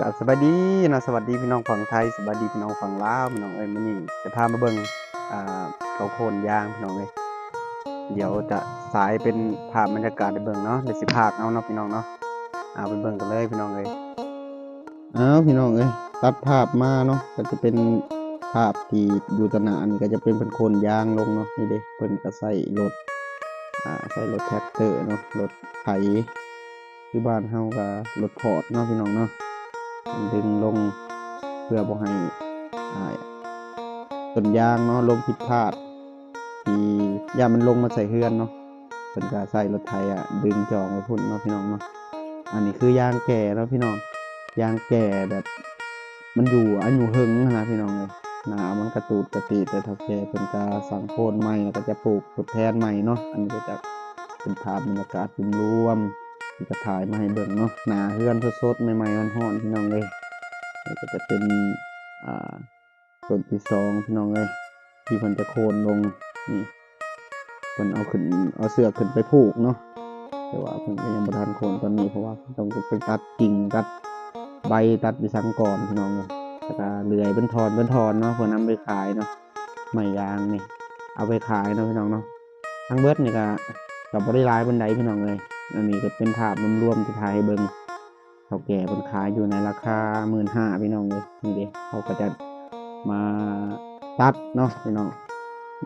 ก็สวัสดีนะสวัสดีพี่น้องฝั่งไทยสวัสดีพี่น้องฝั่งลาวพี่น้องเอ้ยมื้อนี้จะพามาเบิ่งอ่าเขาโคนยางพี่น้องเอ้ยเดี๋ยวจะสายเป็นภาพบรรยากาศให้เบิ่งเนาะเดี๋ยวสิพากเอาเนาะพี่น้องเนาะเอาไปเบิ่งกันเลยพี่น้องเอ้ยอ้าพี่น้องเอ้ยตัดภาพมาเนาะก็จะเป็นภาพที่อยู่ตะหนานก็จะเป็นเป็นโคนยางลงเนาะนี่เด้เพิ่นก็ใส่รถอ่าใส่รถแท็กเตอร์เนาะรถไถคือบ้านเฮาก็รถพอร์ตเนาะพี่น้องเนาะ ดึงลงเพื่อบ่ให้ต้นยางเนาะลงผิดพลาดที่ยามันลงมาใส่เฮือนเนาะเพิ่นก็ใส่รถไถอะดึงจองมาพุ่นเนาะพี่น้องเนาะอันนี้คือยางแก่เนาะพี่น้องยางแก่แบบ มันอยู่อายุเฮงนะพี่น้องเลยหนามันกระตูดกระตีแต่ถ้าแก่เพิ่นจะสั่งโคนใหม่แล้วก็จะปลูกทดแทนใหม่เนาะอันนี้ก็จะเป็นภาพบรรยากาศรวม ก็ถ่ายมาให้เบิ่งเนาะหนาเฮือนสดๆใหม่ๆฮ้อนๆพี่น้องเลยนี่ก็จะเป็นอ่าส่วนที่สองพี่น้องเลยที่เพิ่นจะโคนลงนี่เพิ่นเอาขึ้นเอาเสือขึ้นไปผูกเนาะแต่ว่าเพิ่นก็ยังบ่ทันโคนตอนนี้เพราะว่าต้องไปตัดกิ่งตัดใบตัดไปสังก่อนพี่น้องเลยแล้วก็เลื่อยเป็นทอนเป็นทอนเนาะเพื่อนำไปขายเนาะไม้ยางนี่เอาไปขายเนาะพี่น้องเนาะทั้งเบิดนี่ก็กับ่ได้หลายบันไดพี่น้องเลย อันนี้ก็เป็นภาพรวมๆที่ถ่ายให้เบิ่งเขาแก่บนขายอยู่ในราคาหมื่นห้าพี่น้องเลยนี่เด้เขาก็จะมาตัดเนาะพี่น้อง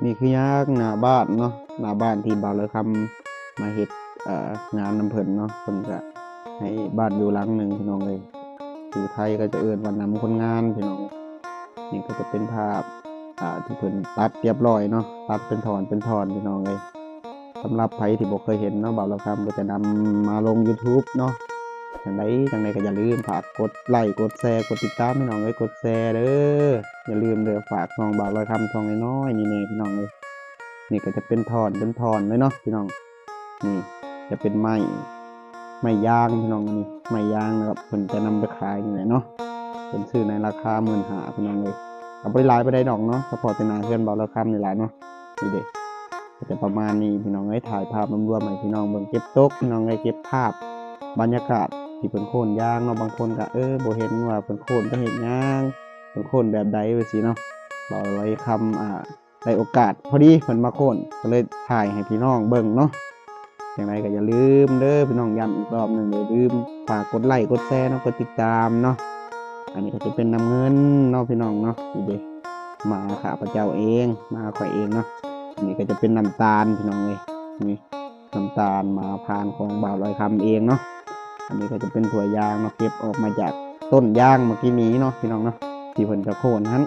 นี่คือยากหน้าบ้านเนาะหน้าบ้านที่บ่าวเลยคำมาเฮ็ดงานน้ำเพิ่นเนาะเพิ่นก็ให้บ้านอยู่หลังหนึ่งพี่น้องเลยอยู่ไทยก็จะเอิ้อนวันนำคนงานพี่น้องนี่ก็จะเป็นภาพที่เพิ่นตัดเรียบร้อยเนาะตัดเป็นถอนเป็นถอนพี่น้องเลย สำหรับใครที่บอกเคยเห็นเนาะบ่าวเราคำก็จะนำมาลง YouTube เนาะอย่างไรจังไรก็อย่าลืมฝากกดไลค์กดแชร์กดติดตามพี่น้องเลยกดแชร์เด้ออย่าลืมเด้อฝากน้องบ่าวเราคำทองน้อยๆนี่นี่พี่น้องเลยนี่ก็จะเป็นทอนเป็นทอนเลยเนาะพี่น้อง นี่จะเป็นไม้ไม้ยางพี่น้องนี่ไม้ยางนะครับเพิ่นจะนำไปขายนี่แหละเนาะเพิ่นซื้อในราคาหมื่นหาพี่น้องเลยเอาไปหลายไปได้ดอกเนาะสปอร์ตนาเพื่อนบ่าวเราคำนี่แหละเนาะนี่เด็ก จะประมาณนี้พี่น้องไอ้ยถ่ายภาพรวมๆให้พี่น้องเบิ่งเก็บตกพี่น้องไอ้ยเก็บภาพ บรรยากาศที่เป็นโคนยางเนาะบางคนก็เออบ่เห็นว่าเป็นโคนก็เห็นยางเป็นโคนแบบใดไปสิเนาะบอกไว้คำอ่าได้โอกาสพอดีเพิ่นมาโคนก็เลยถ่ายให้พี่น้องเบิ่งเนาะอย่างไรก็อย่าลืมเด้อพี่น้องย้ำอีกรอบหนึ่งอย่าลืมฝากกดไลค์กดแชร์เนาะกดติดตามเนาะอันนี้ก็จะเป็นนำเงินเนาะพี่น้องเนาะนี่เด้มาข้าพระเจ้าเองมาข่อยเองเนาะ นนี้ก็จะเป็นน้ำตาลพี่น้องเลยนี่น้ำตาลมาพานของบ่าวลอยคำเองเนาะอันนี้ก็จะเป็นถั่วยางเนาะเก็บออกมาจากต้นยางเมื่อกี้นี้เนาะพี่น้องเนาะที่เพิ่นจะโค่นนั้น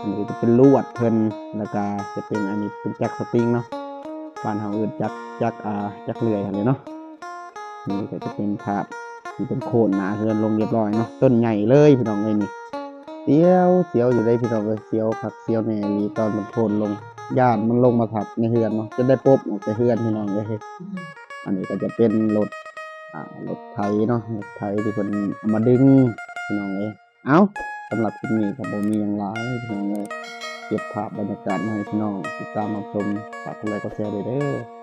อันนี้จะเป็นลวดเพิ่นแล้วก็จะเป็นอันนี้เป็นจักรสปริงเนาะบ้านเฮาเอิ้นจักรจักรอ่าจักรเลื่อยอะไรเนาะนี่ก็จะเป็นภาพที่เป็นโค่นหนาเฮือนลงเรียบร้อยเนาะต้นใหญ่เลยพี่น้องเลยนี่เสียวเสียวอยู่ได้พี่น้องเลยเสียวคักเสียวแน่ลีตอนมันโค่นลง ย่านมันลงมาทับในเฮือนเนาะจะได้ปุ๊บออกจากเฮือนพี่น้องเลยอันนี้ก็จะเป็นรถอ่ารถไถเนาะรถไถที่คนเอามาดึงพี่น้องเลยเอ้าสำหรับคลิปนี้ครับผมมีอย่างไรพี่น้องเลยเก็บภาพบรรยากาศมาให้พี่น้องติดตามมาชมฝากกดไลค์กดแชร์ด้วยเด้อ